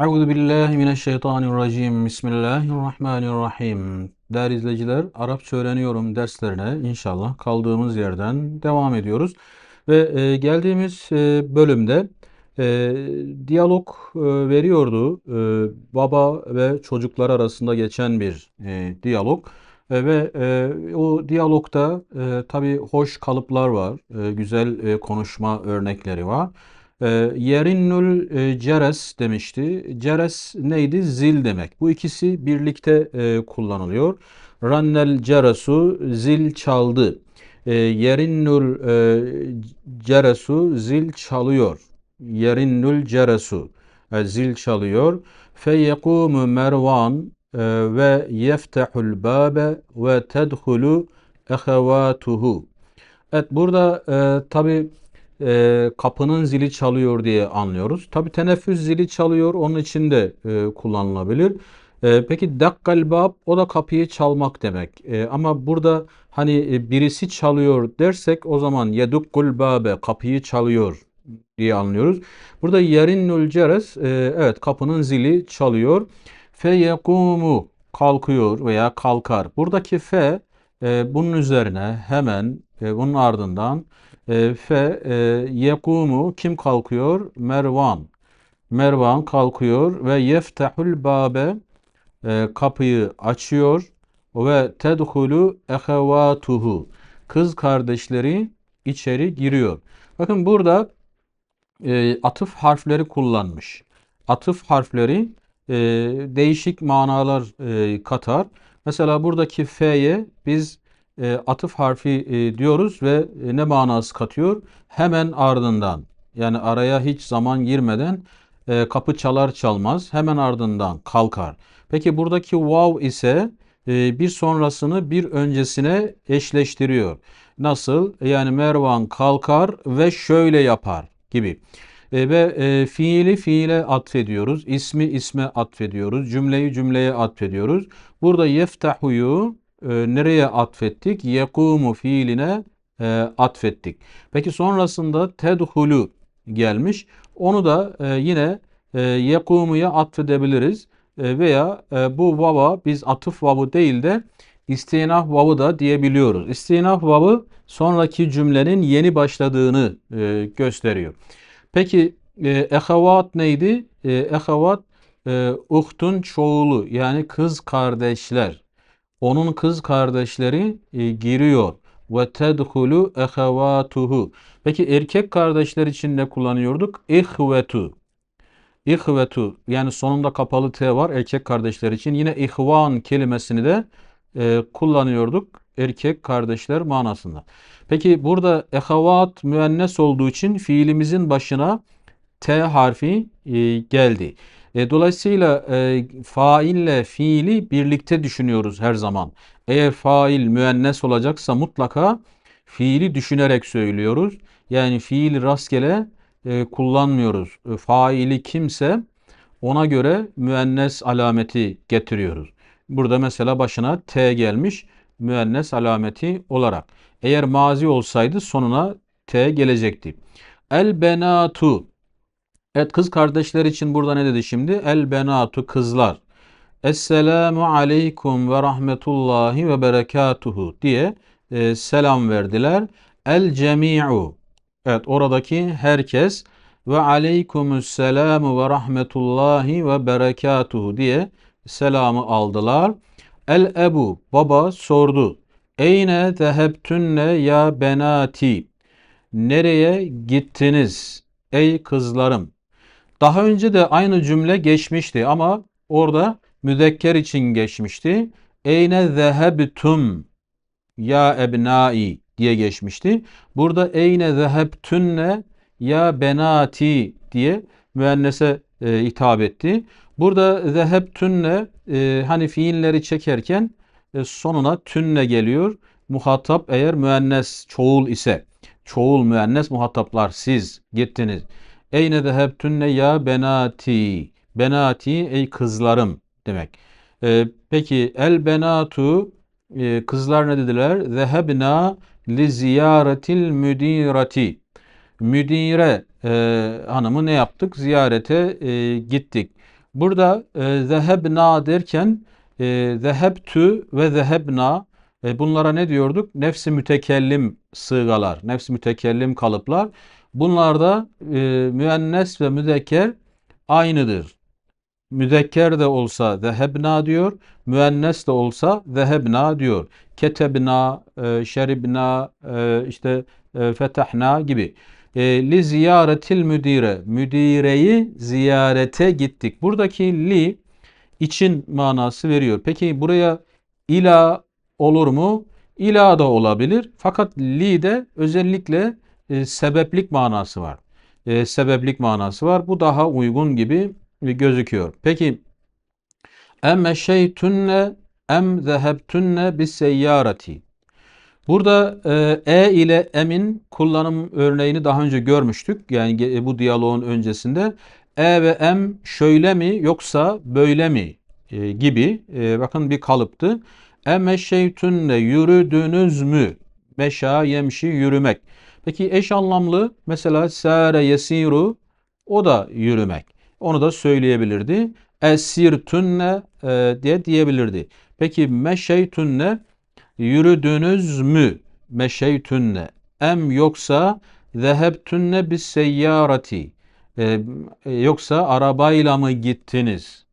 Euzu billahi mineşşeytanirracim. Bismillahirrahmanirrahim. Değerli izleyiciler, Arapça öğreniyorum derslerine inşallah kaldığımız yerden devam ediyoruz. Ve e, geldiğimiz e, bölümde e, diyalog e, veriyordu. E, baba ve çocuklar arasında geçen bir e, diyalog. E, ve e, o diyalogda e, tabii hoş kalıplar var, e, güzel e, konuşma örnekleri var. E, yerinnül e, ceres demişti. Ceres neydi? Zil demek. Bu ikisi birlikte e, kullanılıyor. Rannel ceresu zil çaldı. E, yerinnül e, ceresu zil çalıyor. Yerinnül ceresu zil çalıyor. Fe yekumu Mervan ve yeftehul babe ve tedhulu ehevatuhu. Evet burada e, tabi e, kapının zili çalıyor diye anlıyoruz. Tabi teneffüs zili çalıyor onun için de e, kullanılabilir. E, peki dakkal bab o da kapıyı çalmak demek. E, ama burada hani e, birisi çalıyor dersek o zaman yedukkul babe kapıyı çalıyor diye anlıyoruz. Burada yerinnul ceres e, evet kapının zili çalıyor. Fe yekumu kalkıyor veya kalkar. Buradaki fe e, bunun üzerine hemen e, bunun ardından e, fe e, yekumu kim kalkıyor? Mervan. Mervan kalkıyor ve yeftehul babe e, kapıyı açıyor ve tedhulu ehevatuhu kız kardeşleri içeri giriyor. Bakın burada e, atıf harfleri kullanmış. Atıf harfleri e, değişik manalar e, katar. Mesela buradaki F'ye biz e, atıf harfi e, diyoruz ve e, ne manası katıyor? Hemen ardından yani araya hiç zaman girmeden e, kapı çalar çalmaz hemen ardından kalkar. Peki buradaki wow ise e, bir sonrasını bir öncesine eşleştiriyor. Nasıl? Yani Mervan kalkar ve şöyle yapar gibi. E, ve e, fiili fiile atfediyoruz. ismi isme atfediyoruz. Cümleyi cümleye atfediyoruz. Burada yeftahuyu e, nereye atfettik? Yekumu fiiline e, atfettik. Peki sonrasında tedhulu gelmiş. Onu da e, yine e, yekumuya atfedebiliriz. E, veya e, bu vava biz atıf vavı değil de istinaf vavı da diyebiliyoruz. İstinaf vavı sonraki cümlenin yeni başladığını e, gösteriyor. Peki e, ehavat neydi? E, ehavat e, uhtun çoğulu yani kız kardeşler. Onun kız kardeşleri e, giriyor. Ve tedhulu ehavatuhu. Peki erkek kardeşler için ne kullanıyorduk? İhvetu. İhvetu yani sonunda kapalı T var erkek kardeşler için. Yine ihvan kelimesini de e, kullanıyorduk erkek kardeşler manasında. Peki burada ehavat müennes olduğu için fiilimizin başına T harfi e, geldi. E, dolayısıyla e, faille fiili birlikte düşünüyoruz her zaman. Eğer fail müennes olacaksa mutlaka fiili düşünerek söylüyoruz. Yani fiil rastgele e, kullanmıyoruz. E, faili kimse ona göre müennes alameti getiriyoruz. Burada mesela başına T gelmiş müennes alameti olarak. Eğer mazi olsaydı sonuna T gelecekti. El benatu. Evet kız kardeşler için burada ne dedi şimdi? El benatu kızlar. Esselamu aleykum ve rahmetullahi ve berekatuhu diye e, selam verdiler. El cemi'u. Evet oradaki herkes ve aleykümüsselamu ve rahmetullahi ve berekatuhu diye selamı aldılar. El ebu baba sordu. Eyne zehebtünne ya benati. Nereye gittiniz ey kızlarım? Daha önce de aynı cümle geçmişti ama orada müzekker için geçmişti. Eyne zehebtum ya ebnai diye geçmişti. Burada eyne zehebtünne ya benati diye müennese e, hitap etti. Burada zehebtünne e, hani fiilleri çekerken e, sonuna tünne geliyor. Muhatap eğer müennes çoğul ise çoğul müennes muhataplar siz gittiniz. Eyne zehebtünne ya benati. Benati ey kızlarım demek. E, peki el benatu e, kızlar ne dediler? Zehebna li ziyaretil müdirati. Müdire e, hanımı ne yaptık? Ziyarete e, gittik. Burada e, zehebna derken e, zehebtü ve zehebna e, bunlara ne diyorduk? Nefsi mütekellim sığgalar, nefsi mütekellim kalıplar. Bunlarda e, müennes ve müzekker aynıdır. Müzekker de olsa zehebna diyor, müennes de olsa zehebna diyor. Ketebna, e, şeribna, e, işte e, fetahna gibi. E, li ziyaretil müdire, müdireyi ziyarete gittik. Buradaki li için manası veriyor. Peki buraya ila olur mu? İla da olabilir. Fakat li de özellikle e, sebeplik manası var. E, sebeplik manası var. Bu daha uygun gibi gözüküyor. Peki emme şeytunne em zehebtunne bis seyyareti. Burada e, e ile emin kullanım örneğini daha önce görmüştük. Yani bu diyaloğun öncesinde e ve em şöyle mi yoksa böyle mi e, gibi e, bakın bir kalıptı. Eme şeytunne yürüdünüz mü? Meşa yemşi yürümek. Peki eş anlamlı mesela sare yesiru o da yürümek. Onu da söyleyebilirdi. Esirtunne e, diye diyebilirdi. Peki meşeytunne yürüdünüz mü? Meşeytunne em yoksa zehebtunne bis seyyarati e, yoksa arabayla mı gittiniz?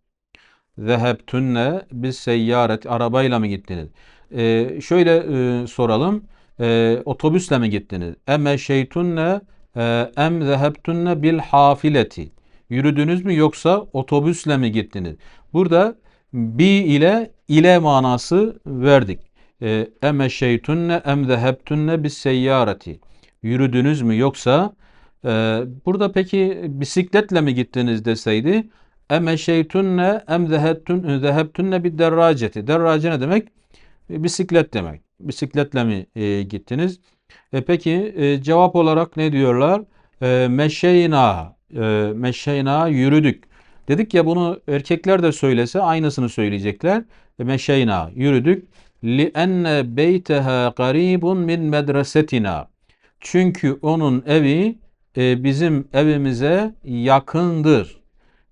Zehebtunne bis seyyaret arabayla mı gittiniz? E, şöyle e, soralım. E, otobüsle mi gittiniz? Eme şeytunne e, em zehebtunne bil hafileti. Yürüdünüz mü yoksa otobüsle mi gittiniz? Burada bi ile ile manası verdik. E, eme şeytunne em zehebtunne bis seyyareti. Yürüdünüz mü yoksa ee, burada peki bisikletle mi gittiniz deseydi eme şeytunne em zehebtunne bir derraceti. Derrace ne demek? E, bisiklet demek. Bisikletle mi e, gittiniz? E, peki e, cevap olarak ne diyorlar? E, meşeyna e, meşeyna yürüdük. Dedik ya bunu erkekler de söylese aynısını söyleyecekler. E, meşeyna yürüdük. Li enne beyteha qaribun min medresetina. Çünkü onun evi e, bizim evimize yakındır.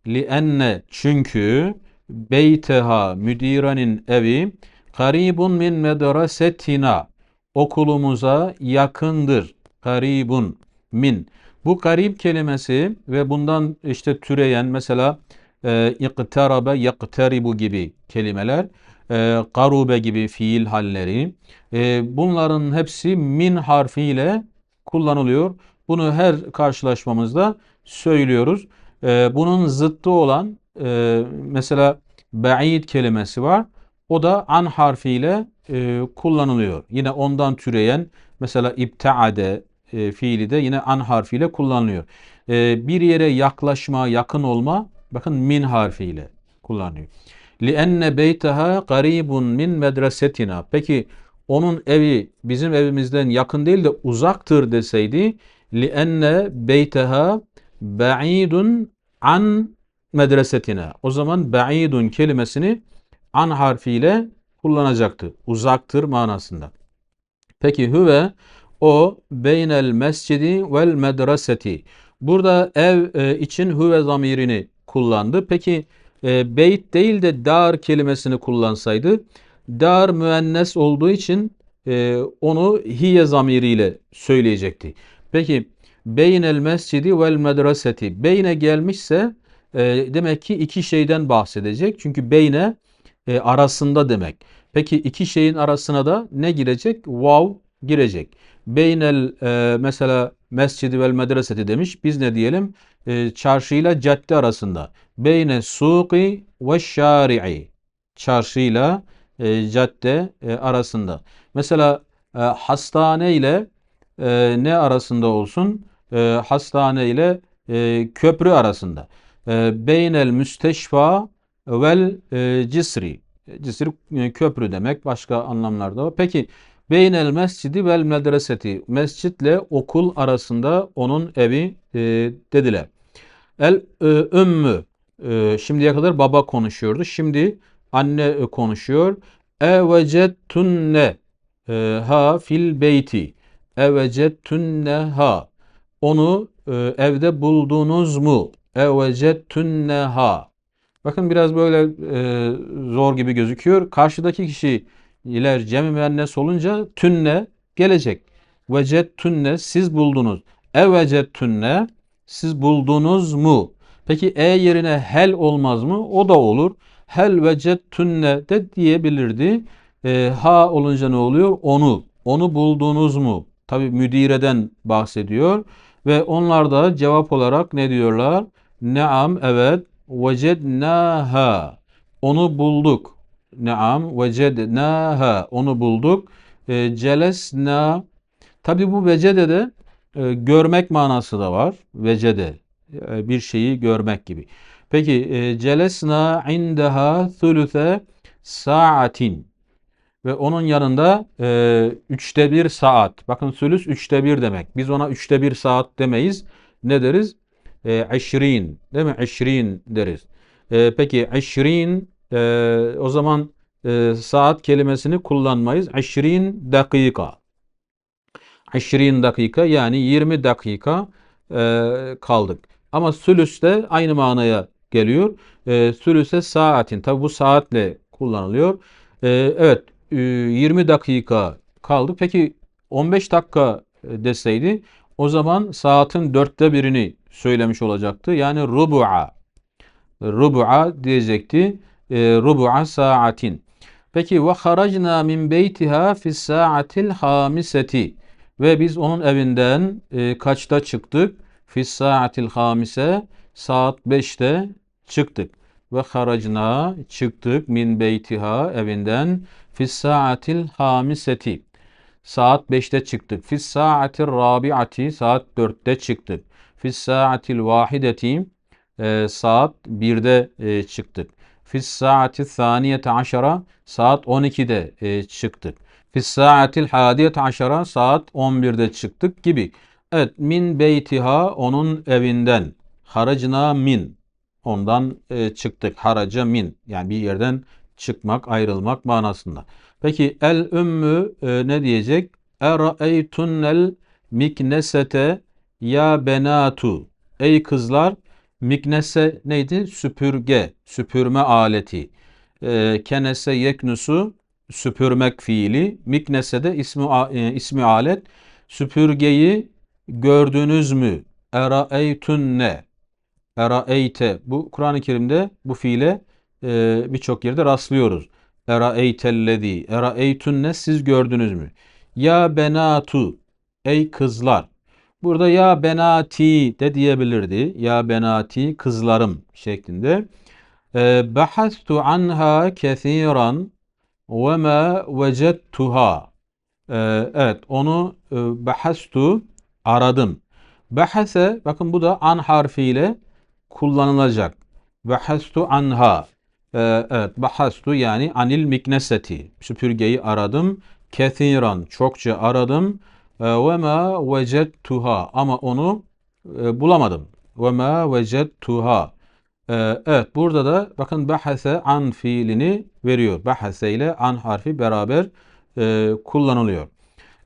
Li enne çünkü beyteha müdiranin evi karibun min medresetina okulumuza yakındır. Karibun min. Bu garip kelimesi ve bundan işte türeyen mesela e, iktarabe yaktaribu gibi kelimeler, e, karube gibi fiil halleri, e, bunların hepsi min harfiyle kullanılıyor. Bunu her karşılaşmamızda söylüyoruz. Ee, bunun zıttı olan e, mesela ba'id kelimesi var. O da an harfiyle e, kullanılıyor. Yine ondan türeyen mesela ibtaade e, fiili de yine an harfiyle kullanılıyor. E, bir yere yaklaşma, yakın olma bakın min harfiyle kullanılıyor. لِأَنَّ بَيْتَهَا قَرِيبٌ min medresetina. Peki onun evi bizim evimizden yakın değil de uzaktır deseydi لِأَنَّ beyteha ba'idun an medresetine. O zaman ba'idun kelimesini an harfiyle kullanacaktı. Uzaktır manasında. Peki hüve o beynel mescidi vel medreseti. Burada ev e, için hüve zamirini kullandı. Peki e, beyt değil de dar kelimesini kullansaydı dar müennes olduğu için e, onu hiye zamiriyle söyleyecekti. Peki beynel mescidi vel medreseti. Beyne gelmişse e, demek ki iki şeyden bahsedecek. Çünkü beyne e, arasında demek. Peki iki şeyin arasına da ne girecek? Vav girecek. Beynel e, mesela mescidi vel medreseti demiş. Biz ne diyelim? E, çarşıyla cadde arasında. Beyne suqi ve şari'i. Çarşıyla e, cadde e, arasında. Mesela e, hastane ile e, ne arasında olsun? E, hastane ile e, köprü arasında. E, beynel müsteşfa vel e, cisri. Cisri e, köprü demek. Başka anlamlarda. Peki beynel mescidi vel medreseti. Mescitle okul arasında onun evi e, dediler. El e, ümmü. E, şimdiye kadar baba konuşuyordu. Şimdi anne e, konuşuyor. Evecettunne e, ha fil beyti. Evecettunneha. Onu e, evde buldunuz mu? Evecettunneha. Bakın biraz böyle e, zor gibi gözüküyor. Karşıdaki kişi iler cem müennes olunca tünne gelecek. Vecettünne siz buldunuz. Evecettünne siz buldunuz mu? Peki e yerine hel olmaz mı? O da olur. Hel vecettünne de diyebilirdi. E, ha olunca ne oluyor? Onu. Onu buldunuz mu? Tabi müdireden bahsediyor. Ve onlar da cevap olarak ne diyorlar? Neam evet vecednaha. Onu bulduk. Neam vecednaha. Onu bulduk. E, celesna. Tabi bu vecede de e, görmek manası da var. Vecede. E, bir şeyi görmek gibi. Peki e, celesna indaha thuluthe saatin ve onun yanında e, üçte bir saat. Bakın sülüs üçte bir demek. Biz ona üçte bir saat demeyiz. Ne deriz? E, eşrin değil mi? Eşrin deriz. E, peki eşrin e, o zaman e, saat kelimesini kullanmayız. Eşrin dakika. Eşrin dakika yani 20 dakika e, kaldık. Ama sülüs de aynı manaya geliyor. E, sülüse saatin. Tabi bu saatle kullanılıyor. E, evet 20 e, dakika kaldı. Peki 15 dakika e, deseydi o zaman saatin dörtte birini söylemiş olacaktı. Yani rubu'a. Rubu'a diyecekti. E, rubu'a saatin. Peki ve haracna min beytiha fi saatil hamiseti. Ve biz onun evinden e, kaçta çıktık? Fi saatil hamise saat 5'te çıktık. Ve haracna çıktık min beytiha evinden Fis saatil hamiseti. Saat 5'te çıktık. Fis saatil rabiati. Saat 4'te çıktık. Fis saatil vahideti. E, saat 1'de e, çıktık. Fis saati thaniyete aşara. Saat 12'de e, çıktık. Fis saatil hadiyete aşara. Saat 11'de çıktık gibi. Evet min beytiha onun evinden. Haracına min. Ondan e, çıktık. Haraca min. Yani bir yerden çıkmak, ayrılmak manasında. Peki el ümmü e, ne diyecek? Era'eytunnel miknesete ya benatu. Ey kızlar miknese neydi? Süpürge, süpürme aleti. E, kenese yeknusu süpürmek fiili. Miknese de ismi, e, ismi alet. Süpürgeyi gördünüz mü? Era'eytunne. Era'eyte. Bu Kur'an-ı Kerim'de bu fiile e, birçok yerde rastlıyoruz. Eraeytellezi, eraeytunne siz gördünüz mü? Ya benatu, ey kızlar. Burada ya benati de diyebilirdi. Ya benati, kızlarım şeklinde. E, Bahastu anha kethiran ve ma vecettuha. E, evet, onu e, bahastu, aradım. Bahase, bakın bu da an harfiyle kullanılacak. Bahastu anha. Ee, evet, bahastu yani anil mikneseti. Süpürgeyi aradım. Kethiran çokça aradım. Ee, ve ma vecettuha ama onu e, bulamadım. Ve ma vecettuha. Ee, evet burada da bakın bahase an fiilini veriyor. Bahase ile an harfi beraber e, kullanılıyor.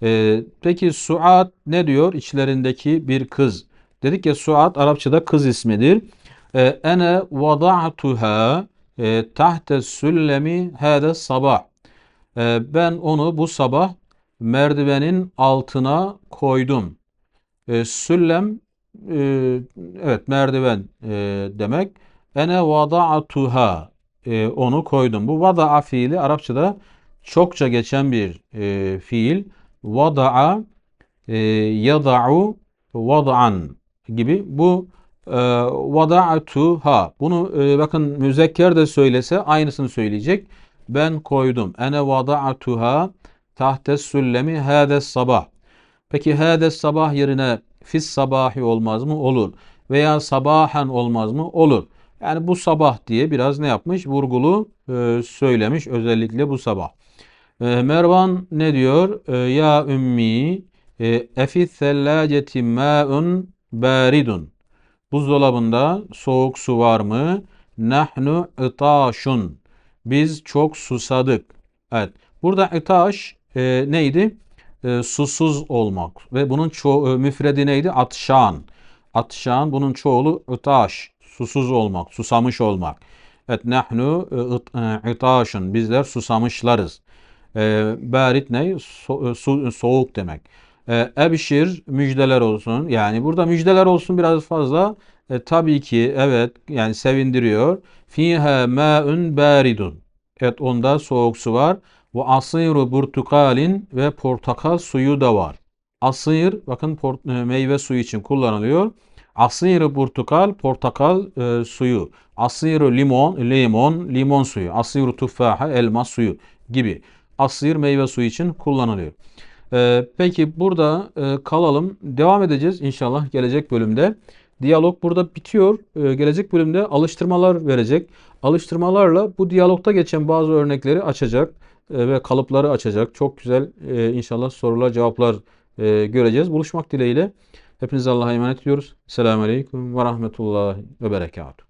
E, peki Suat ne diyor? İçlerindeki bir kız. Dedik ya Suat Arapçada kız ismidir. E, ene vada'tuha e, tahte süllemi hâde sabah. E, ben onu bu sabah merdivenin altına koydum. E, süllem e, evet merdiven e, demek. Ene vada'atuha e, onu koydum. Bu vada'a fiili Arapçada çokça geçen bir e, fiil. Vada'a e, yada'u vada'an gibi bu ee, vada'tuha. Bunu e, bakın müzekker de söylese aynısını söyleyecek. Ben koydum. Ene vada'tuha tahte süllemi hades sabah. Peki hades sabah yerine fis sabahi olmaz mı? Olur. Veya sabahen olmaz mı? Olur. Yani bu sabah diye biraz ne yapmış? Vurgulu e, söylemiş özellikle bu sabah. E, Mervan ne diyor? E, ya ümmi e, efi thellaceti ma'un baridun. Buzdolabında soğuk su var mı? Nahnu itaşun. Biz çok susadık. Evet. Burada itaş e, neydi? E, susuz olmak. Ve bunun çoğu, e, müfredi neydi? Atşan. Atşan bunun çoğulu itaş. Susuz olmak, susamış olmak. Et nahnu e, it- e. Bizler susamışlarız. E, Barit ne? So- su- soğuk demek. E, Ebşir müjdeler olsun. Yani burada müjdeler olsun biraz fazla. E, tabii ki evet yani sevindiriyor. Fiha ma'un baridun. Evet onda soğuk su var. Ve asiru burtukalin ve portakal suyu da var. Asir bakın e, meyve suyu için kullanılıyor. Asir portakal portakal e, suyu. Asir limon limon limon suyu. Asir tufaha elma suyu gibi. Asir meyve suyu için kullanılıyor. Ee, peki burada e, kalalım. Devam edeceğiz inşallah gelecek bölümde. Diyalog burada bitiyor. Ee, gelecek bölümde alıştırmalar verecek. Alıştırmalarla bu diyalogta geçen bazı örnekleri açacak e, ve kalıpları açacak. Çok güzel e, inşallah sorular cevaplar e, göreceğiz. Buluşmak dileğiyle. Hepinize Allah'a emanet ediyoruz. Selamun Aleyküm ve Rahmetullahi ve Berekatuhu.